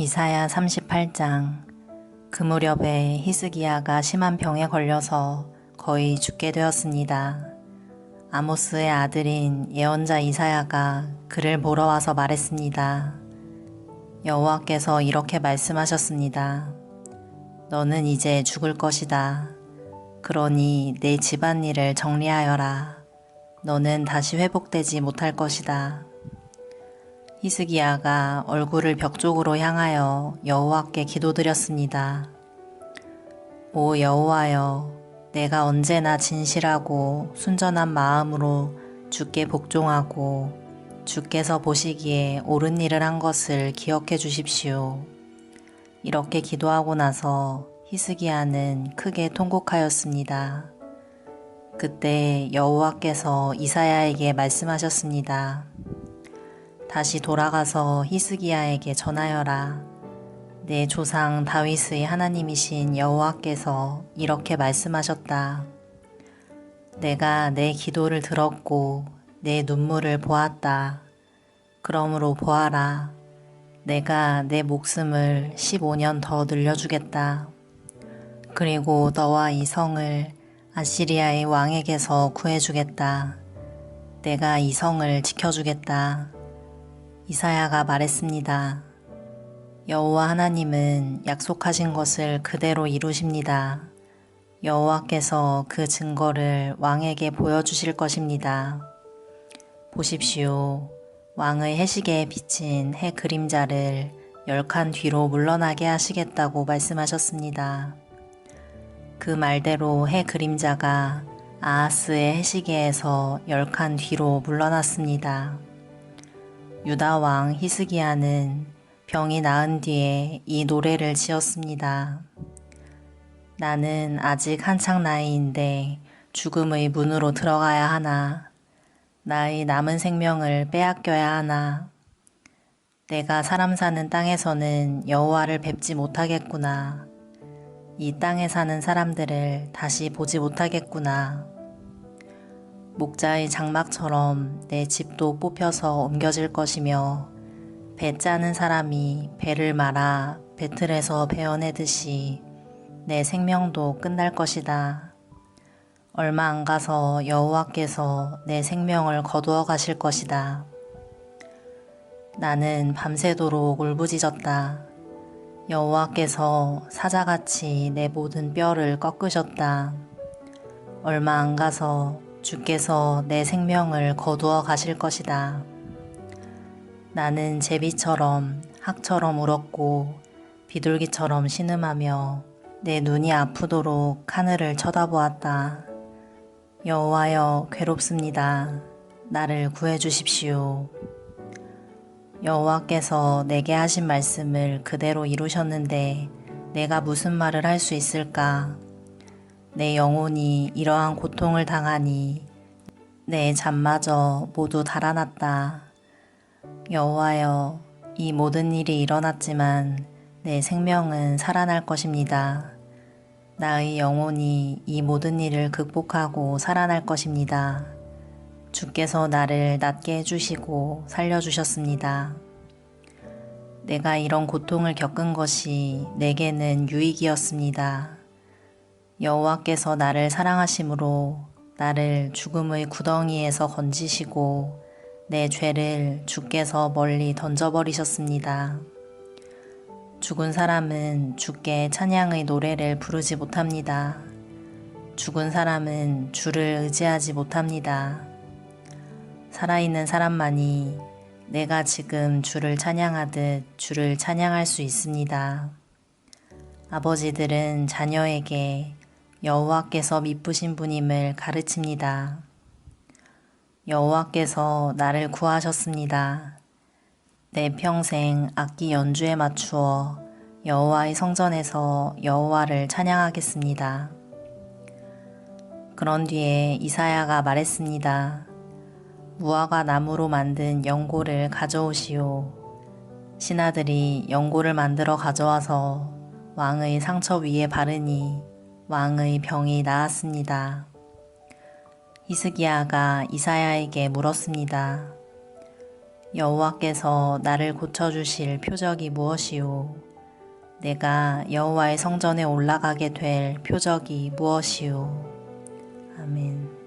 이사야 38장 그 무렵에 히스기야가 심한 병에 걸려서 거의 죽게 되었습니다. 아모스의 아들인 예언자 이사야가 그를 보러 와서 말했습니다. 여호와께서 이렇게 말씀하셨습니다. 너는 이제 죽을 것이다. 그러니 내 집안일을 정리하여라. 너는 다시 회복되지 못할 것이다. 히스기야가 얼굴을 벽 쪽으로 향하여 여호와께 기도드렸습니다. 오 여호와여, 내가 언제나 진실하고 순전한 마음으로 주께 복종하고 주께서 보시기에 옳은 일을 한 것을 기억해 주십시오. 이렇게 기도하고 나서 히스기야는 크게 통곡하였습니다. 그때 여호와께서 이사야에게 말씀하셨습니다. 다시 돌아가서 히스기야에게 전하여라. 내 조상 다윗의 하나님이신 여호와께서 이렇게 말씀하셨다. 내가 내 기도를 들었고 내 눈물을 보았다. 그러므로 보아라. 내가 내 목숨을 15년 더 늘려주겠다. 그리고 너와 이 성을 아시리아의 왕에게서 구해주겠다. 내가 이 성을 지켜주겠다. 이사야가 말했습니다. 여호와 하나님은 약속하신 것을 그대로 이루십니다. 여호와께서 그 증거를 왕에게 보여주실 것입니다. 보십시오. 왕의 해시계에 비친 해 그림자를 열칸 뒤로 물러나게 하시겠다고 말씀하셨습니다. 그 말대로 해 그림자가 아하스의 해시계에서 열칸 뒤로 물러났습니다. 유다 왕 히스기야는 병이 나은 뒤에 이 노래를 지었습니다. 나는 아직 한창 나이인데 죽음의 문으로 들어가야 하나. 나의 남은 생명을 빼앗겨야 하나. 내가 사람 사는 땅에서는 여호와를 뵙지 못하겠구나. 이 땅에 사는 사람들을 다시 보지 못하겠구나. 목자의 장막처럼 내 집도 뽑혀서 옮겨질 것이며 배 짜는 사람이 배를 말아 배틀에서 베어내듯이 내 생명도 끝날 것이다. 얼마 안 가서 여호와께서 내 생명을 거두어 가실 것이다. 나는 밤새도록 울부짖었다. 여호와께서 사자같이 내 모든 뼈를 꺾으셨다. 얼마 안 가서 주께서 내 생명을 거두어 가실 것이다. 나는 제비처럼 학처럼 울었고 비둘기처럼 신음하며 내 눈이 아프도록 하늘을 쳐다보았다. 여호와여 괴롭습니다. 나를 구해 주십시오. 여호와께서 내게 하신 말씀을 그대로 이루셨는데 내가 무슨 말을 할 수 있을까? 내 영혼이 이러한 고통을 당하니 내 잠마저 모두 달아났다. 여호와여, 이 모든 일이 일어났지만 내 생명은 살아날 것입니다. 나의 영혼이 이 모든 일을 극복하고 살아날 것입니다. 주께서 나를 낫게 해주시고 살려주셨습니다. 내가 이런 고통을 겪은 것이 내게는 유익이었습니다. 여호와께서 나를 사랑하심으로 나를 죽음의 구덩이에서 건지시고 내 죄를 주께서 멀리 던져버리셨습니다. 죽은 사람은 주께 찬양의 노래를 부르지 못합니다. 죽은 사람은 주를 의지하지 못합니다. 살아있는 사람만이 내가 지금 주를 찬양하듯 주를 찬양할 수 있습니다. 아버지들은 자녀에게 여호와께서 미쁘신 분임을 가르칩니다. 여호와께서 나를 구하셨습니다. 내 평생 악기 연주에 맞추어 여호와의 성전에서 여호와를 찬양하겠습니다. 그런 뒤에 이사야가 말했습니다. 무화과 나무로 만든 연고를 가져오시오. 신하들이 연고를 만들어 가져와서 왕의 상처 위에 바르니 왕의 병이 나았습니다. 히스기야가 이사야에게 물었습니다. 여호와께서 나를 고쳐주실 표적이 무엇이요? 내가 여호와의 성전에 올라가게 될 표적이 무엇이요? 아멘.